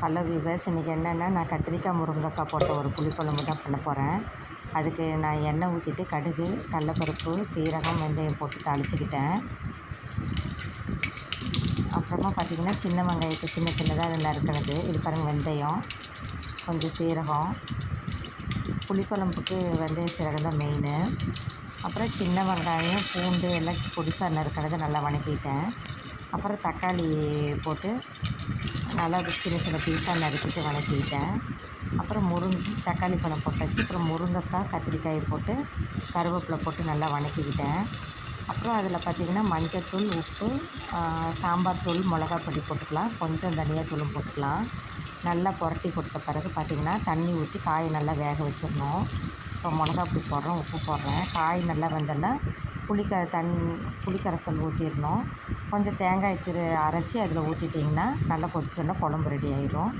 Hello viewers இன்றைக்கி என்னென்னா நான் கத்திரிக்காய் முருங்கைக்காய் போட்ட ஒரு புளிக்குழம்பு தான் பண்ண போகிறேன் அதுக்கு நான் எண்ணெய் ஊற்றிட்டு கடுகு கடலப்பருப்பு சீரகம் வெந்தயம் போட்டு தாளிச்சுக்கிட்டேன். அப்புறமா பார்த்திங்கன்னா சின்ன வெங்காயத்தை சின்ன சின்னதாக அதில் இருக்கிறது இது பாருங்கள் வெந்தயம் கொஞ்சம் சீரகம். புளிக்குழம்புக்கு வெந்தயம் சீரகம் தான் மெயின் அப்புறம் சின்ன வெங்காயம் பூண்டு எல்லாம் பொடிசாக நறுக்கிறத நல்லா வணக்கிட்டேன். அப்புறம் தக்காளி போட்டு நல்லா சின்ன சின்ன பீஸாக நறுக்கிட்டு வணக்கிட்டேன் அப்புறம் முருங்கை தக்காளி பழம் போட்டாச்சு. அப்புறம் முருங்கைக்காய் கத்திரிக்காயை போட்டு கருவேப்பிலை போட்டு நல்லா வணக்கிக்கிட்டேன். அப்புறம் அதில் பார்த்திங்கன்னா மஞ்சத்தூள் உப்பு சாம்பார் தூள் மிளகாப்பொடி போட்டுக்கலாம். கொஞ்சம் தனியாத்தூளும் போட்டுக்கலாம். நல்லா புரட்டி கொடுத்த பிறகு பார்த்திங்கன்னா தண்ணி ஊற்றி காயை நல்லா வேக வச்சிடணும். இப்போ மிளகா பொடி போடுறோம் உப்பு போடுறேன். காய் நல்லா வந்தோன்னா புளிக்க தண் புளிக்கரைசல் ஊற்றிடணும். கொஞ்சம் தேங்காய் திரு அரைச்சி அதில் ஊற்றிட்டிங்கன்னா நல்லா கொதிச்சோன்னா குழம்பு ரெடி ஆயிரும்.